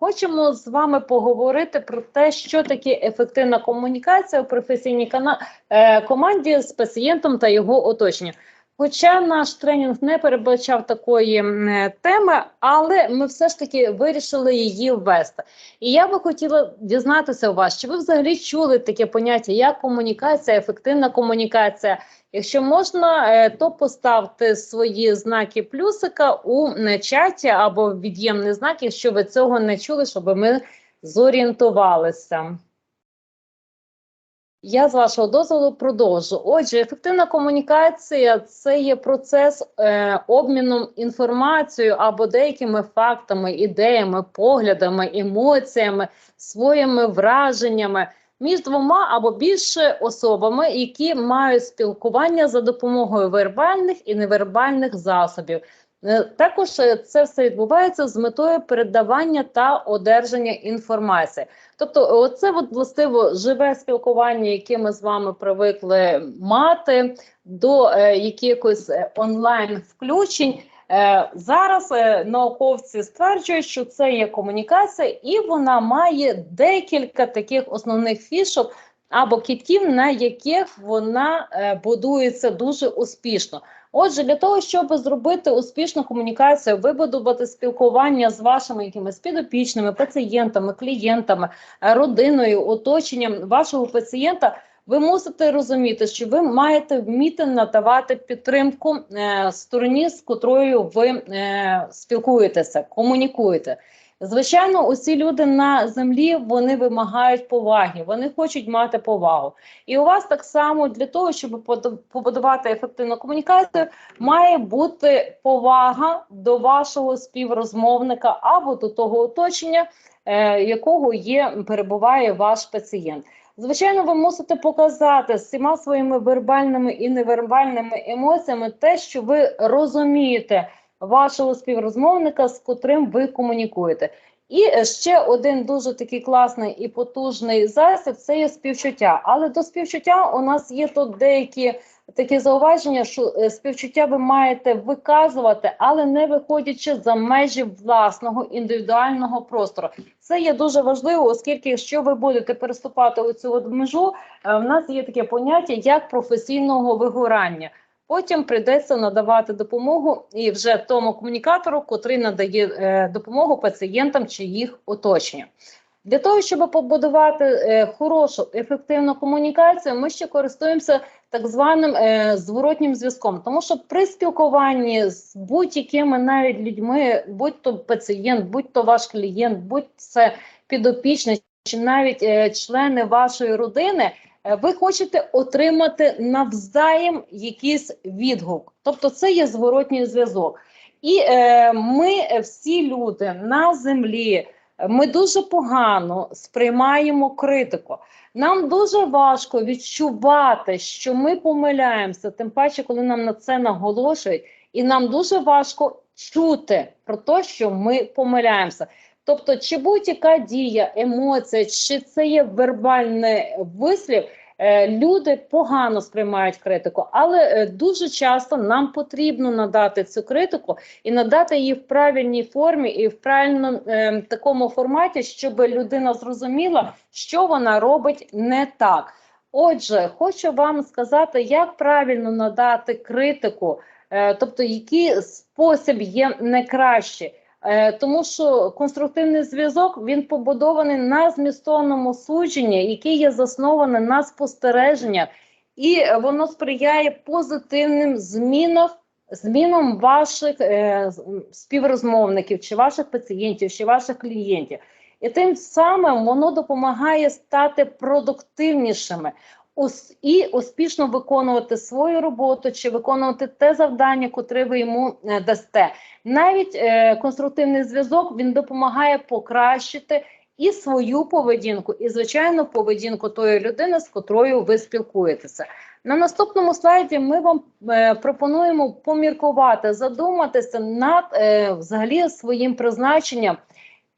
хочемо з вами поговорити про те, що таке ефективна комунікація у професійній кана- е, команді з пацієнтом та його оточенням. Хоча наш тренінг не передбачав такої е, теми, але ми все ж таки вирішили її ввести. І я би хотіла дізнатися у вас, чи ви взагалі чули таке поняття, як комунікація, ефективна комунікація. Якщо можна, е, то поставте свої знаки плюсика у е, чаті або від'ємний знак, якщо ви цього не чули, щоб ми зорієнтувалися. Я з вашого дозволу продовжу. Отже, ефективна комунікація це є процес е, обміну інформацією або деякими фактами, ідеями, поглядами, емоціями, своїми враженнями між двома або більше особами, які мають спілкування за допомогою вербальних і невербальних засобів. Е, Також е, це все відбувається з метою передавання та одержання інформації. Тобто, оце от властиво живе спілкування, яке ми з вами привикли мати до е, якихось е, онлайн включень. Е, зараз е, науковці стверджують, що це є комунікація, і вона має декілька таких основних фішок або кітків, на яких вона е, будується дуже успішно. Отже, для того, щоб зробити успішну комунікацію, вибудувати спілкування з вашими якимись підопічними, пацієнтами, клієнтами, родиною, оточенням вашого пацієнта, ви мусите розуміти, що ви маєте вміти надавати підтримку е, стороні, з котрою ви е, спілкуєтеся, комунікуєте. Звичайно, усі люди на землі вони вимагають поваги, вони хочуть мати повагу. І у вас так само для того, щоб побудувати ефективну комунікацію, має бути повага до вашого співрозмовника або до того оточення, е, якого є перебуває ваш пацієнт. Звичайно, ви мусите показати всіма своїми вербальними і невербальними емоціями те, що ви розумієте вашого співрозмовника, з котрим ви комунікуєте. І е, ще один дуже такий класний і потужний засіб це є співчуття. Але до співчуття у нас є тут деякі такі зауваження, що е, співчуття ви маєте виказувати, але не виходячи за межі власного індивідуального простору. Це є дуже важливо, оскільки якщо ви будете переступати оцю от межу, е, в нас є таке поняття як професійного вигорання. Потім прийдеться надавати допомогу і вже тому комунікатору, котрий надає е, допомогу пацієнтам чи їх оточенню. Для того, щоб побудувати е, хорошу ефективну комунікацію, ми ще користуємося так званим е, зворотнім зв'язком. Тому що при спілкуванні з будь-якими навіть людьми, будь то пацієнт, будь то ваш клієнт, будь це підопічний чи навіть члени вашої родини, ви хочете отримати навзаєм якийсь відгук. Тобто це є зворотній зв'язок. І е, ми е, всі люди на землі. е, Ми дуже погано сприймаємо критику. Нам дуже важко відчувати, що ми помиляємося, тим паче, коли нам на це наголошують, і нам дуже важко чути про те, що ми помиляємося. Тобто, чи будь-яка дія, емоція, чи це є вербальний вислів, е, люди погано сприймають критику, але е, дуже часто нам потрібно надати цю критику і надати її в правильній формі і в правильному е, такому форматі, щоб людина зрозуміла, що вона робить не так. Отже, хочу вам сказати, як правильно надати критику, е, тобто який спосіб є найкращий. Е, Тому що конструктивний зв'язок він побудований на змістовному судженні, яке є засноване на спостереженнях, і воно сприяє позитивним змінам, змінам ваших е, співрозмовників, чи ваших пацієнтів, чи ваших клієнтів. І тим самим воно допомагає стати продуктивнішими і успішно виконувати свою роботу чи виконувати те завдання, котре ви йому е, дасте. Навіть е, конструктивний зв'язок він допомагає покращити і свою поведінку, і звичайно поведінку тої людини, з котрою ви спілкуєтеся. На наступному слайді ми вам е, пропонуємо поміркувати, задуматися над е, взагалі своїм призначенням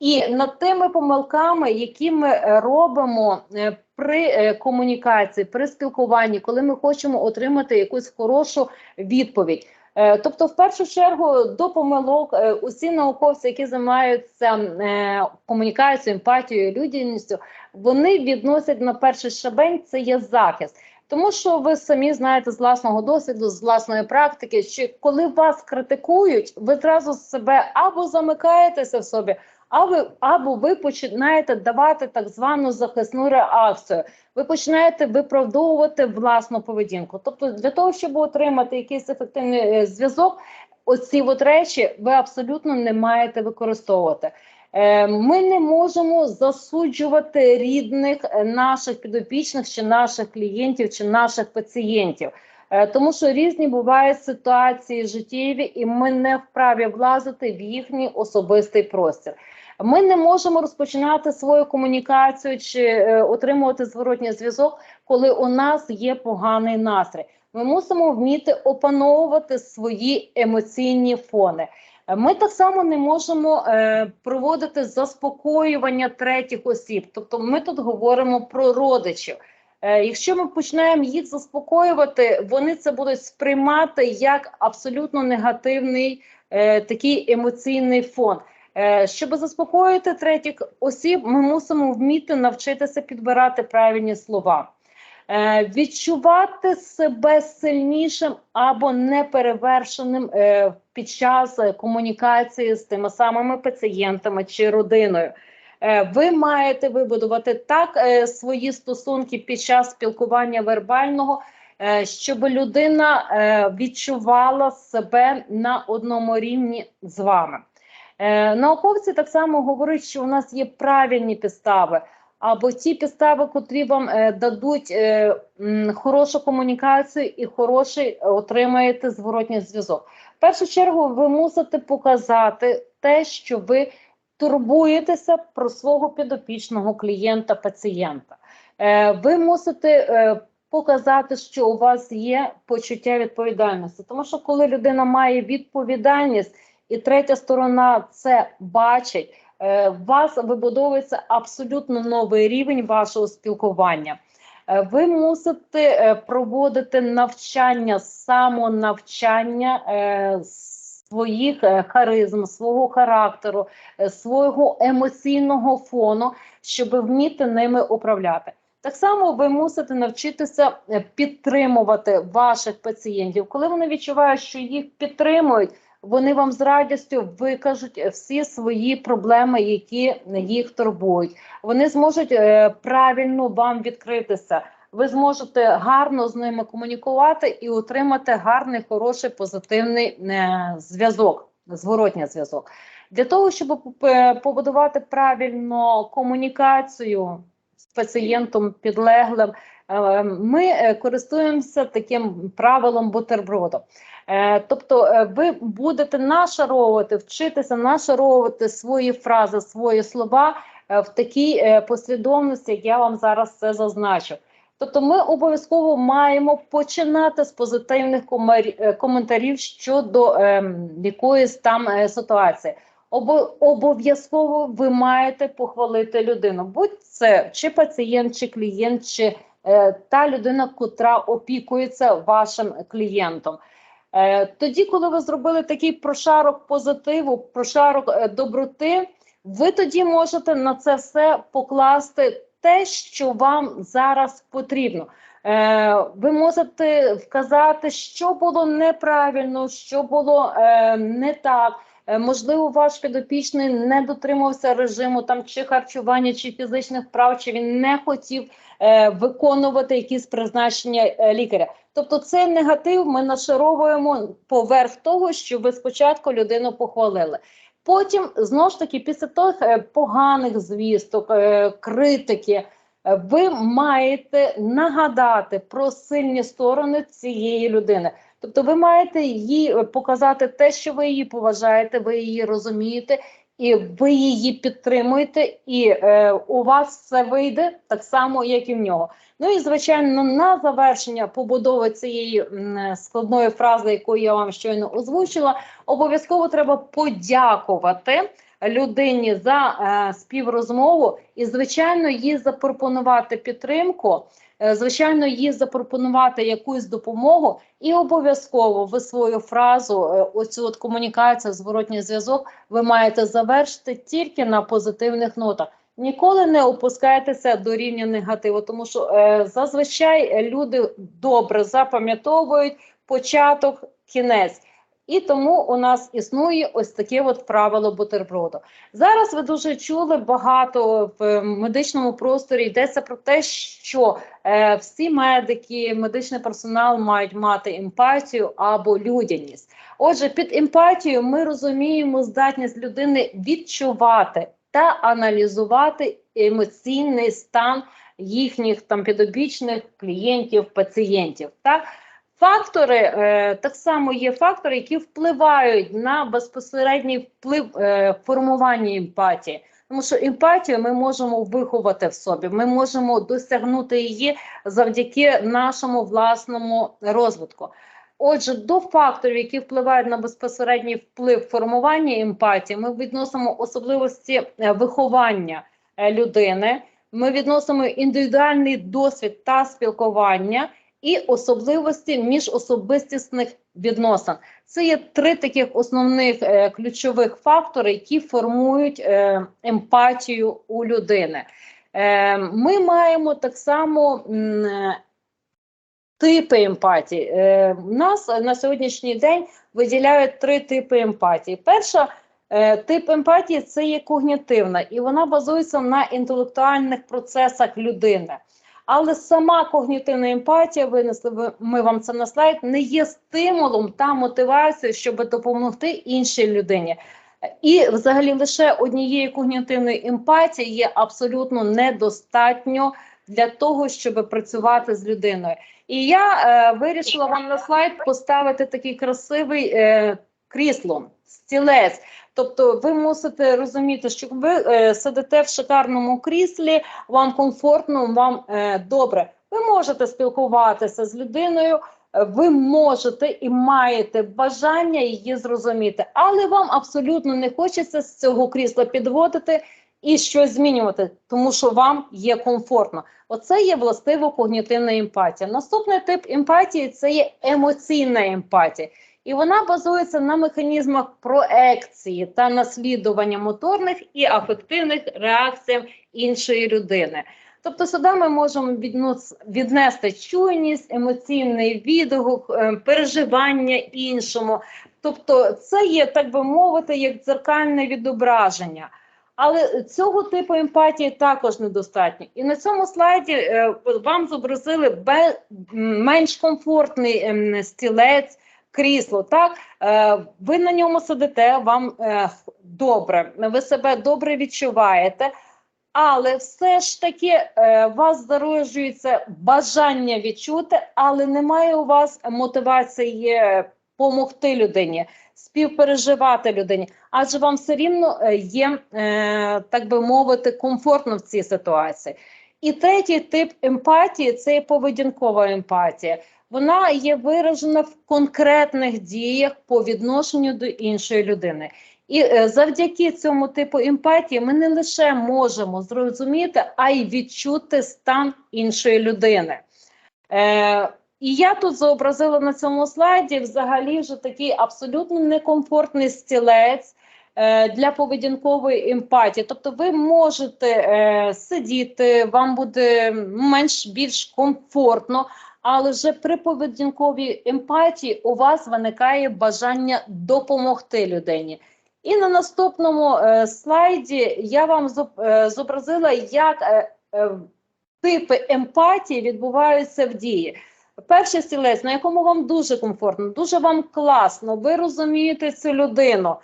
і над тими помилками, які ми е, робимо е, при е, комунікації, при спілкуванні, коли ми хочемо отримати якусь хорошу відповідь. Е, Тобто, в першу чергу, до помилок е, усі науковці, які займаються комунікацією, емпатією, людяністю, вони відносять на перший щабель це є захист. Тому що ви самі знаєте з власного досвіду, з власної практики, що коли вас критикують, ви зразу себе або замикаєтеся в собі, або, ви починаєте давати так звану захисну реакцію. Ви починаєте виправдовувати власну поведінку. Тобто, для того, щоб отримати якийсь ефективний е, зв'язок, оці от речі ви абсолютно не маєте використовувати. Е, Ми не можемо засуджувати рідних е, наших підопічних, чи наших клієнтів, чи наших пацієнтів, тому що різні бувають ситуації життєві, і ми не вправі влазити в їхній особистий простір. Ми не можемо розпочинати свою комунікацію чи е, отримувати зворотній зв'язок, коли у нас є поганий настрій. Ми мусимо вміти опановувати свої емоційні фони. Ми так само не можемо е, проводити заспокоювання третіх осіб. Тобто, ми тут говоримо про родичів. Е, якщо ми почнемо їх заспокоювати, вони це будуть сприймати як абсолютно негативний е, такий емоційний фон. Е, щоб заспокоїти третіх осіб, ми мусимо вміти навчитися підбирати правильні слова. Е, відчувати себе сильнішим або неперевершеним е, під час комунікації з тими самими пацієнтами чи родиною. Ви маєте вибудувати так свої стосунки під час спілкування вербального, щоб людина відчувала себе на одному рівні з вами. Е, Науковці так само говорять, що у нас є правильні підстави, або ті підстави, котрі вам е, дадуть е, хорошу комунікацію і хороший отримаєте зворотній зв'язок. В першу чергу ви мусите показати те, що ви турбуєтеся про свого підопічного клієнта, пацієнта. Ви мусите показати, що у вас є почуття відповідальності, тому що коли людина має відповідальність і третя сторона це бачить, е, у вас вибудовується абсолютно новий рівень вашого спілкування. Е, Ви мусите е, проводити навчання, самонавчання своїх харизм, свого характеру, свого емоційного фону, щоб вміти ними управляти. Так само ви мусите навчитися підтримувати ваших пацієнтів, коли вони відчувають, що їх підтримують. Вони вам з радістю викажуть всі свої проблеми, які їх турбують. Вони зможуть е, правильно вам відкритися. Ви зможете гарно з ними комунікувати і отримати гарний, хороший, позитивний е, зв'язок, зворотній зв'язок. Для того, щоб е, побудувати правильно комунікацію з пацієнтом підлеглим, е, ми е, користуємося таким правилом бутерброду. Е, Тобто, е, ви будете нашаровувати, вчитися нашаровувати свої фрази, свої слова е, в такій е, послідовності, як я вам зараз це зазначу. Тобто, ми обов'язково маємо починати з позитивних е, коментарів щодо ем, якоїсь там е, ситуації. Обов'язково ви маєте похвалити людину, будь це чи пацієнт, чи клієнт, чи е, та людина, котра опікується вашим клієнтом. Е, тоді, коли ви зробили такий прошарок позитиву, прошарок е, доброти, ви тоді можете на це все покласти те, що вам зараз потрібно. Е, ви можете вказати, що було неправильно, що було е, не так. Е, Можливо, ваш підопічний не дотримувався режиму там чи харчування, чи фізичних прав, чи він не хотів е, виконувати якісь призначення е, лікаря. Тобто, цей негатив ми нашаровуємо поверх того, що ви спочатку людину похвалили. Потім знову ж таки, після тих е, поганих звісток, е, критики, е, ви маєте нагадати про сильні сторони цієї людини. Тобто, ви маєте їй е, показати те, що ви її поважаєте, ви її розумієте, і ви її підтримуєте, і е, у вас все вийде так само, як і в нього. Ну і звичайно, на завершення побудови цієї складної фрази, яку я вам щойно озвучила, обов'язково треба подякувати людині за е, співрозмову і, звичайно, їй запропонувати підтримку, е, звичайно, їй запропонувати якусь допомогу, і обов'язково ви свою фразу, е, оцю от комунікацію, зворотній зв'язок, ви маєте завершити тільки на позитивних нотах. Ніколи не опускайтеся до рівня негативу, тому що е, зазвичай люди добре запам'ятовують початок, кінець. І тому у нас існує ось таке от правило бутерброду. Зараз ви дуже чули багато в медичному просторі йдеться про те, що е, всі медики, медичний персонал мають мати емпатію або людяність. Отже, під емпатією ми розуміємо здатність людини відчувати та аналізувати емоційний стан їхніх там підопічних клієнтів, пацієнтів. Так? Фактори е, так само є фактори, які впливають на безпосередній вплив е, формування емпатії. Тому що емпатію ми можемо виховати в собі, ми можемо досягнути її завдяки нашому власному розвитку. Отже, до факторів, які впливають на безпосередній вплив формування емпатії, ми відносимо особливості е, виховання людини, ми відносимо індивідуальний досвід та спілкування і особливості міжособистісних відносин. Це є три таких основних е, ключових фактори, які формують е, емпатію у людини. Е, ми маємо так само м, типи емпатії. Е, у нас на сьогоднішній день виділяють три типи емпатії. Перша е, тип емпатії це є когнітивна, і вона базується на інтелектуальних процесах людини. Але сама когнітивна емпатія, винесли ви- ми вам це на слайд, не є стимулом та мотивацією, щоб допомогти іншій людині. І, взагалі, лише однієї когнітивної емпатії є абсолютно недостатньо для того, щоб працювати з людиною. І я е, вирішила вам на слайд поставити такий красивий е, крісло, стілець. Тобто, ви мусите розуміти, що ви е, сидите в шикарному кріслі, вам комфортно, вам е, добре. Ви можете спілкуватися з людиною, е, ви можете і маєте бажання її зрозуміти, але вам абсолютно не хочеться з цього крісла підводити і щось змінювати, тому що вам є комфортно. Оце є властиво когнітивна емпатія. Наступний тип емпатії це є емоційна емпатія. І вона базується на механізмах проекції та наслідування моторних і афективних реакцій іншої людини. Тобто сюди ми можемо віднести чуйність, емоційний відгук, е, переживання іншому. Тобто, це є, так би мовити, як дзеркальне відображення. Але цього типу емпатії також недостатньо. І на цьому слайді е, вам зобразили менш комфортний ем, стілець, крісло. Так е, ви на ньому сидите, вам е, добре, ви себе добре відчуваєте. Але все ж таки е, вас зароджується бажання відчути, але немає у вас мотивації допомогти людині, співпереживати людині, адже вам все рівно є, так би мовити, комфортно в цій ситуації. І третій тип емпатії це поведінкова емпатія. Вона є виражена в конкретних діях по відношенню до іншої людини. І е, завдяки цьому типу емпатії ми не лише можемо зрозуміти, а й відчути стан іншої людини. Е, і я тут зобразила на цьому слайді взагалі вже такий абсолютно некомфортний стілець е, для поведінкової емпатії. Тобто, ви можете е, сидіти, вам буде менш більш комфортно, але вже при поведінковій емпатії у вас виникає бажання допомогти людині. І на наступному е, слайді я вам е, зобразила, як е, е, типи емпатії відбуваються в дії. Перший стілець, на якому вам дуже комфортно, дуже вам класно, ви розумієте цю людину,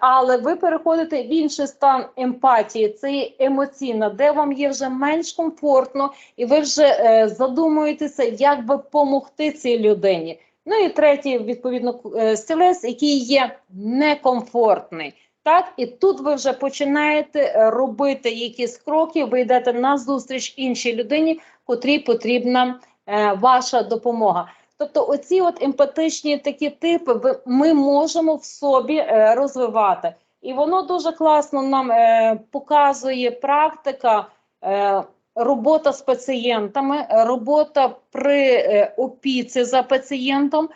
але ви переходите в інший стан емпатії, це емоційна, де вам є вже менш комфортно, і ви вже е, задумуєтеся, як би допомогти цій людині. Ну і третій, відповідно, е, стілець, який є некомфортний. Так, і тут ви вже починаєте е, робити якісь кроки, ви йдете на зустріч іншій людині, котрій потрібна е, ваша допомога. Тобто, оці от емпатичні такі типи ми можемо в собі е, розвивати. І воно дуже класно нам е, показує практика. Е, Робота з пацієнтами, робота при опіці за пацієнтом,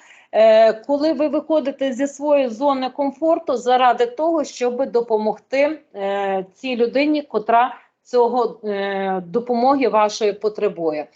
коли ви виходите зі своєї зони комфорту заради того, щоб допомогти цій людині, котра цього допомоги вашої потребує.